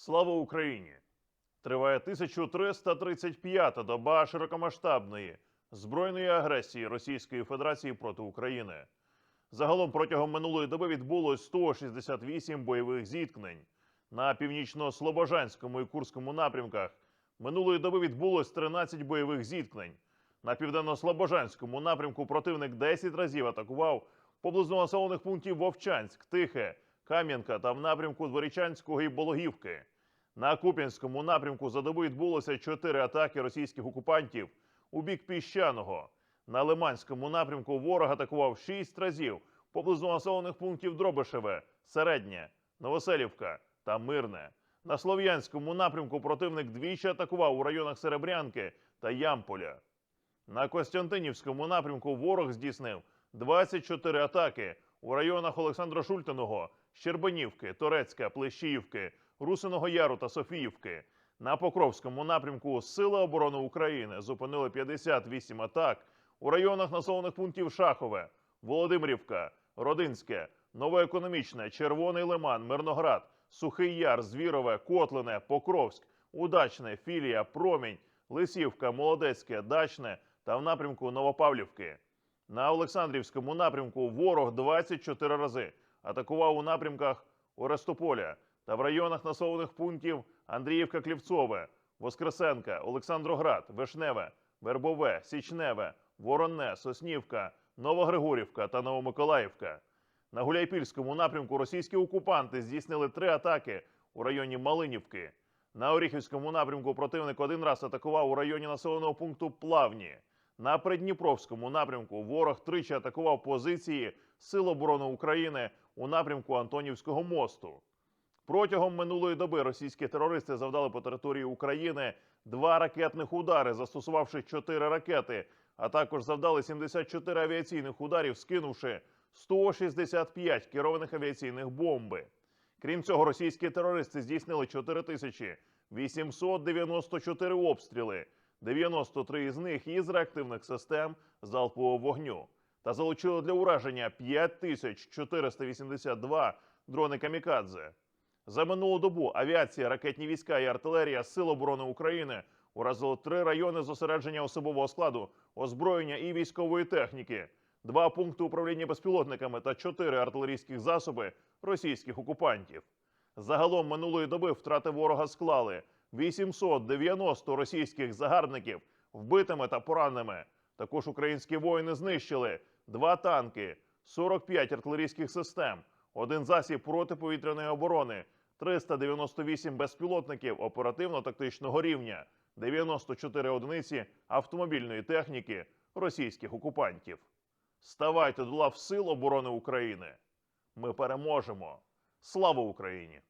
Слава Україні! Триває 1335-та доба широкомасштабної збройної агресії Російської Федерації проти України. Загалом протягом минулої доби відбулось 168 бойових зіткнень. На північно-слобожанському і Курському напрямках минулої доби відбулось 13 бойових зіткнень. На південно-слобожанському напрямку противник 10 разів атакував поблизу населених пунктів Вовчанськ, Тихе, Кам'янка та в напрямку Дворічанського і Бологівки. На Куп'янському напрямку за добу відбулося чотири атаки російських окупантів у бік піщаного. На Лиманському напрямку ворог атакував шість разів поблизу населених пунктів Дробишеве, Середнє, Новоселівка та Мирне. На Слов'янському напрямку противник двічі атакував у районах Серебрянки та Ямполя. На Костянтинівському напрямку ворог здійснив 24 атаки у районах Олександра Шультиного, Щербанівки, Торецька, Плещіївки, Русиного Яру та Софіївки. На Покровському напрямку Сили оборони України зупинили 58 атак у районах населених пунктів Шахове, Володимирівка, Родинське, Новоекономічне, Червоний Лиман, Мирноград, Сухий Яр, Звірове, Котлине, Покровськ, Удачне, Філія, Промінь, Лисівка, Молодецьке, Дачне та в напрямку Новопавлівки. На Олександрівському напрямку ворог 24 рази атакував у напрямках Орестополя та в районах населених пунктів Андріївка, Клівцове, Воскресенка, Олександроград, Вишневе, Вербове, Січневе, Воронне, Соснівка, Новогригорівка та Новомиколаївка. На Гуляйпільському напрямку російські окупанти здійснили три атаки у районі Малинівки. На Оріхівському напрямку противник один раз атакував у районі населеного пункту Плавні. На Придніпровському напрямку ворог тричі атакував позиції Сил оборони України у напрямку Антонівського мосту. Протягом минулої доби російські терористи завдали по території України два ракетних удари, застосувавши чотири ракети, а також завдали 74 авіаційних ударів, скинувши 165 керованих авіаційних бомби. Крім цього, російські терористи здійснили 4894 обстріли, 93 з них із реактивних систем залпового вогню, та залучили для ураження 5482 дрони камікадзе. За минулу добу авіація, ракетні війська і артилерія Сил оборони України уразили три райони зосередження особового складу, озброєння і військової техніки, два пункти управління безпілотниками та чотири артилерійських засоби російських окупантів. Загалом минулої доби втрати ворога склали 890 російських загарбників вбитими та пораненими. Також українські воїни знищили два танки, 45 артилерійських систем, один засіб протиповітряної оборони, 398 безпілотників оперативно-тактичного рівня, 94 одиниці автомобільної техніки російських окупантів. Ставайте до лав Сил оборони України. Ми переможемо. Слава Україні!